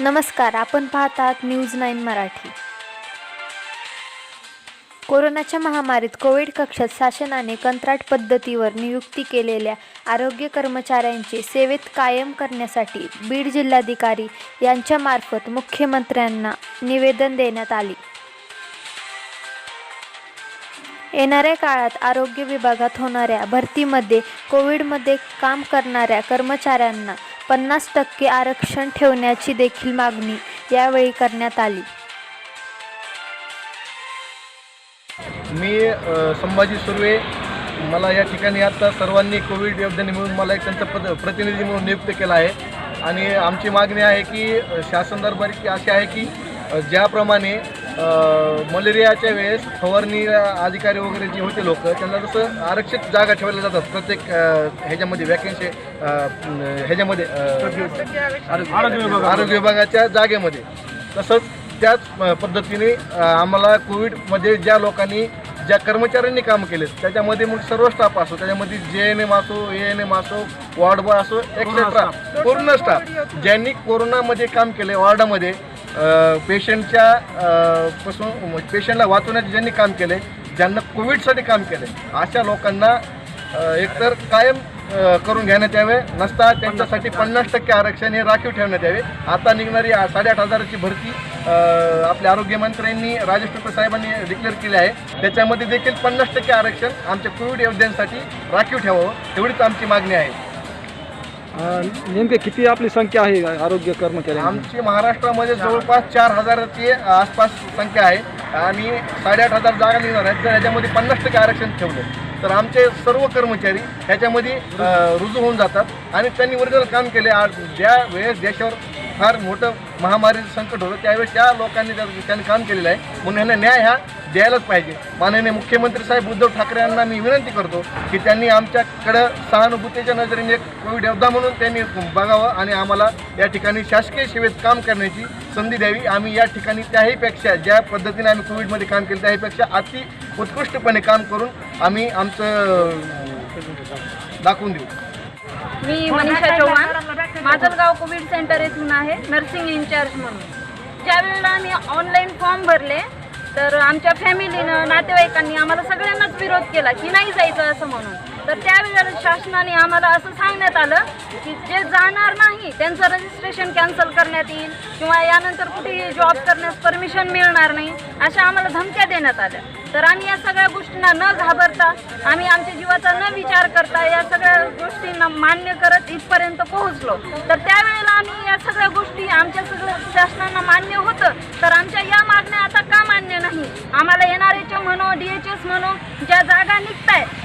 नमस्कार आपण पाहत आहात न्यूज नाईन मराठी. कोरोनाच्या महामारीत कोविड कक्षात शासनाने कंत्राट पद्धतीवर नियुक्ती केलेल्या आरोग्य कर्मचाऱ्यांचे सेवेत कायम करण्यासाठी बीड जिल्हाधिकारी यांच्यामार्फत मुख्यमंत्र्यांना निवेदन देण्यात आले. येणाऱ्या काळात आरोग्य विभागात होणाऱ्या भरतीमध्ये कोविडमध्ये काम करणाऱ्या कर्मचाऱ्यांना पन्नास टक्के आरक्षण ठेवण्याची देखील मागणी यावेळी करण्यात आली. मी संभाजी सुर्वे मला या ठिकाणी आता सर्वांनी कोविड योद्ध्यांनी मिळून मला एक त्यांचा पद प्रतिनिधी म्हणून नियुक्त केला आहे. आणि आमची मागणी आहे की शासन दरबारी की अशी आहे की ज्याप्रमाणे मलेरियाच्या वेळेस फवारणी अधिकारी वगैरे जे होते लोक त्यांना जसं आरक्षित जागा ठेवल्या जातात प्रत्येक ह्याच्यामध्ये वॅकेन्सी ह्याच्यामध्ये आरोग्य विभागाच्या जागेमध्ये. तसंच त्याच पद्धतीने आम्हाला कोविडमध्ये ज्या लोकांनी ज्या कर्मचाऱ्यांनी काम केले त्याच्यामध्ये मग सर्व स्टाफ असो त्याच्यामध्ये जे एन एम असो ए एन एम असो वॉर्ड बॉय असो एक्सेट्रा पूर्ण स्टाफ ज्यांनी कोरोनामध्ये काम केले वॉर्डामध्ये पेशंटच्या पासून पेशंटला वाचवण्याचे ज्यांनी काम केले ज्यांना कोविडसाठी काम केले अशा लोकांना एकतर कायम करून घेण्यात यावे नसता त्यांच्यासाठी पन्नास टक्के आरक्षण हे राखीव ठेवण्यात यावे. आता निघणारी साडेआठ हजाराची भरती आपले आपल्या आरोग्यमंत्र्यांनी राजेश टोपे साहेबांनी डिक्लेअर केली आहे. त्याच्यामध्ये देखील पन्नास टक्के आरक्षण आमच्या कोविड योद्ध्यांसाठी राखीव ठेवावं एवढीच आमची मागणी आहे. नेमके किती आपली संख्या आहे आरोग्य कर्मचारी आमची महाराष्ट्रामध्ये जवळपास चार हजाराची आसपास संख्या आहे. आणि साडेआठ हजार जागा निघणार आहेत. जर ह्याच्यामध्ये पन्नास टक्के आरक्षण ठेवलं तर आमचे सर्व कर्मचारी ह्याच्यामध्ये रुजू होऊन जातात आणि त्यांनी ओरिजिनल काम केले. आज ज्या वेळेस देशावर फार मोठं महामारीचं संकट होतं त्यावेळेस त्या लोकांनी त्यांनी काम केलेलं आहे. म्हणून ह्यांना न्याय हा द्यायलाच पाहिजे. माननीय मुख्यमंत्री साहेब उद्धव ठाकरे यांना मी विनंती करतो की त्यांनी आमच्याकडं सहानुभूतीच्या नजरेने एक कोविड योद्धा म्हणून त्यांनी बघावं आणि आम्हाला या ठिकाणी शासकीय सेवेत काम करण्याची संधी द्यावी. आम्ही या ठिकाणी त्याहीपेक्षा ज्या पद्धतीने आम्ही कोविडमध्ये काम केलं त्याहीपेक्षा अति उत्कृष्टपणे काम करून आम्ही आमचं दाखवून देऊ. मी मनीषा चव्हाण माझं गाव कोविड सेंटर येथून आहे नर्सिंग इन्चार्ज म्हणून. ज्यावेळेला मी ऑनलाईन फॉर्म भरले तर आमच्या फॅमिलीनं नातेवाईकांनी आम्हाला सगळ्यांनाच विरोध केला की नाही जायचं असं म्हणून. तर त्यावेळेला शासनाने आम्हाला असं सांगण्यात आलं की जे जाणार नाही त्यांचं रजिस्ट्रेशन कॅन्सल करण्यात येईल किंवा यानंतर कुठेही जॉब करण्यास परमिशन मिळणार नाही अशा आम्हाला धमक्या देण्यात आल्या. तर आम्ही या सगळ्या गोष्टींना न घाबरता आम्ही आमच्या जीवाचा न विचार करता या सगळ्या गोष्टींना मान्य करत इथपर्यंत पोहोचलो. तर त्यावेळेला आम्ही या सगळ्या गोष्टी आमच्या सगळ्या शासनांना मान्य होतं. तर आमच्या या आम्हाला एन आर एच म्हणू डी एच एस म्हणू ज्या जागा निघत आहेत